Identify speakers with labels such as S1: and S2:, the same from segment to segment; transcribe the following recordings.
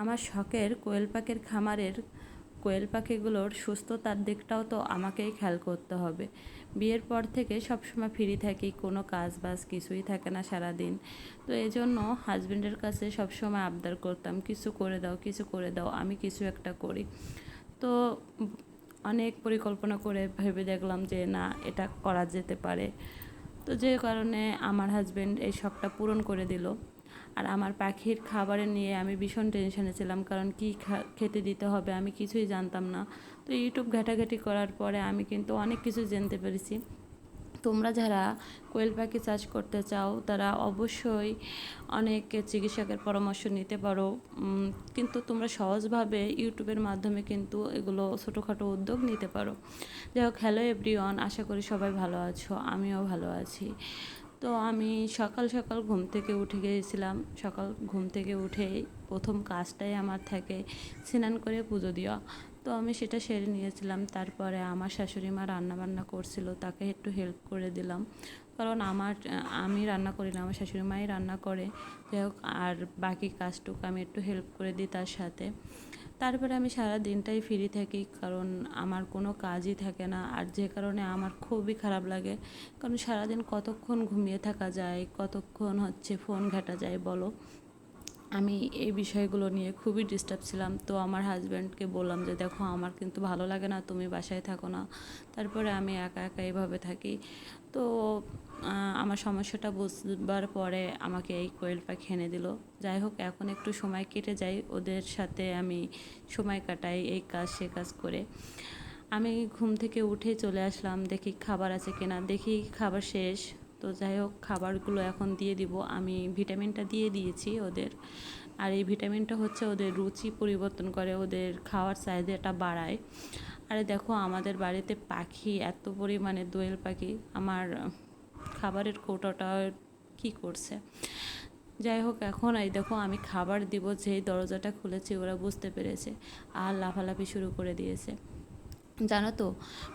S1: আমার শখের কোয়েল পাখির খামারের কোয়েল পাখিগুলোর সুস্থতার দিকটাও তো আমাকেই খেয়াল করতে হবে। বিয়ের পর থেকে সবসময় ফ্রি থাকি, কোনো কাজ বাজ কিছুই থাকে না সারাদিন। তো এই জন্য হাজব্যান্ডের কাছে সবসময় আবদার করতাম, কিছু করে দাও, কিছু করে দাও, আমি কিছু একটা করি। তো অনেক পরিকল্পনা করে ভেবে দেখলাম যে, না, এটা করা যেতে পারে। তো যে কারণে আমার হাজব্যান্ড এই শখটা পূরণ করে দিল। আর আমার পাখির খাবারে নিয়ে আমি ভীষণ টেনশনে ছিলাম, কারণ কী খেতে দিতে হবে আমি কিছুই জানতাম না। তো ইউটিউব ঘাটাঘাটি করার পরে আমি কিন্তু অনেক কিছু জানতে পেরেছি। তোমরা যারা কোয়েল পাখি চাষ করতে চাও, তারা অবশ্যই অনেক চিকিৎসকের পরামর্শ নিতে পারো। কিন্তু তোমরা সহজভাবে ইউটিউবের মাধ্যমে কিন্তু এগুলো ছোটোখাটো উদ্যোগ নিতে পারো। যাই হোক হ্যালো এভরিওয়ান আশা করি সবাই ভালো আছো, আমিও ভালো আছি। তো আমি সকাল সকাল ঘুম থেকে উঠে গিয়েছিলাম সকাল ঘুম থেকে উঠে প্রথম কাজটাই আমার থাকে স্নান করে পুজো দেওয়া। তো আমি সেটা সেরে নিয়েছিলাম। তারপরে আমার শাশুড়ি মা রান্না বান্না করছিল, তাকে একটু হেল্প করে দিলাম। কারণ আমার, আমি রান্না করি না, আমার শাশুড়ি মাই রান্না করে। যাই হোক, আর বাকি কাজটুকু আমি একটু হেল্প করে দিই তার সাথে। তারপরে আমি সারা দিনটাই ফ্রি থাকি, কারণ আমার কোনো কাজই থাকে না। আর যে কারণে আমার খুবই খারাপ লাগে, কারণ সারাদিন কতক্ষণ ঘুমিয়ে থাকা যায়, কতক্ষণ হচ্ছে ফোন ঘাটা যায় বলো। আমি এই বিষয়গুলো নিয়ে খুবই ডিস্টার্ব ছিলাম। তো আমার হাজব্যান্ডকে বললাম যে, দেখো, আমার কিন্তু ভালো লাগে না, তুমি বাসায় থাকো না। তারপরে আমি একা একা এইভাবে থাকি। তো আমার সমস্যাটা বুঝবার পরে আমাকে এই কোয়েল পাখি এনে দিল। যাই হোক, এখন একটু সময় কেটে যায়, ওদের সাথে আমি সময় কাটাই এই কাজ, সে কাজ করে। আমি ঘুম থেকে উঠে চলে আসলাম, দেখি খাবার আছে কিনা। দেখি খাবার শেষ। তো যাই হোক, খাবারগুলো এখন দিয়ে দিব। আমি ভিটামিনটা দিয়ে দিয়েছি ওদের। আর এই ভিটামিনটা হচ্ছে ওদের রুচি পরিবর্তন করে, ওদের খাওয়ার চাহিদাটা বাড়ায়। আরে দেখো, আমাদের বাড়িতে পাখি, এত পরিমাণে দোয়েল পাখি। আমার খাবারের কৌটাটা কি করছে? যাই হোক, এখন এই দেখো, আমি খাবার দিব যেই দরজাটা খুলেছি, ওরা বুঝতে পেরেছে। আর লাফালাফি শুরু করে দিয়েছে। জানো তো,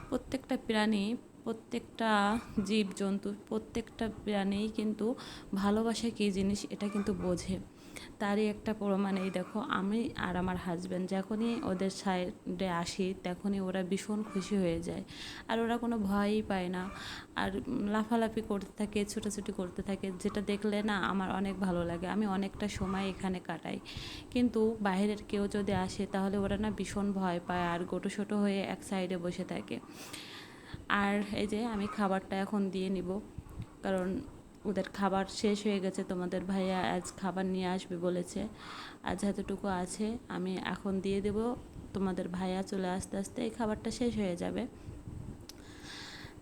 S1: প্রত্যেকটা প্রাণী প্রত্যেকটা জীব জন্তু প্রত্যেকটা প্রাণীই কিন্তু ভালোবাসা কী জিনিস এটা কিন্তু বোঝে। তারই একটা প্রমাণ এই দেখো, আমি আর আমার হাজব্যান্ড যখনই ওদের সাইডে আসি তখনই ওরা ভীষণ খুশি হয়ে যায়। আর ওরা কোনো ভয়ই পায় না। আর লাফালাফি করতে থাকে, ছোটাছুটি করতে থাকে, যেটা দেখলে না আমার অনেক ভালো লাগে, আমি অনেকটা সময় এখানে কাটাই। কিন্তু বাইরের কেউ যদি আসে তাহলে ওরা না ভীষণ ভয় পায় আর গোটো ছোটো হয়ে এক সাইডে বসে থাকে। আর এই যে আমি খাবারটা এখন দিয়ে নিব। কারণ ওদের খাবার শেষ হয়ে গেছে, তোমাদের ভাইয়া আজ খাবার নিয়ে আসবে বলেছে। আজ এতটুকু আছে, আমি এখন দিয়ে দেব। তোমাদের ভাইয়া চলে আসতে আসতে এই খাবারটা শেষ হয়ে যাবে।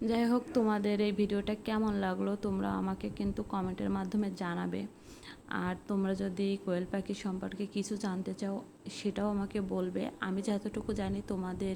S1: যাই হোক, তোমাদের এই ভিডিওটা কেমন লাগল তোমরা আমাকে কিন্তু কমেন্টের মাধ্যমে জানাবে। আর তোমরা যদি কোয়েল পাখি সম্পর্কে কিছু জানতে চাও, সেটাও আমাকে বলবে। আমি যতটুকু জানি তোমাদের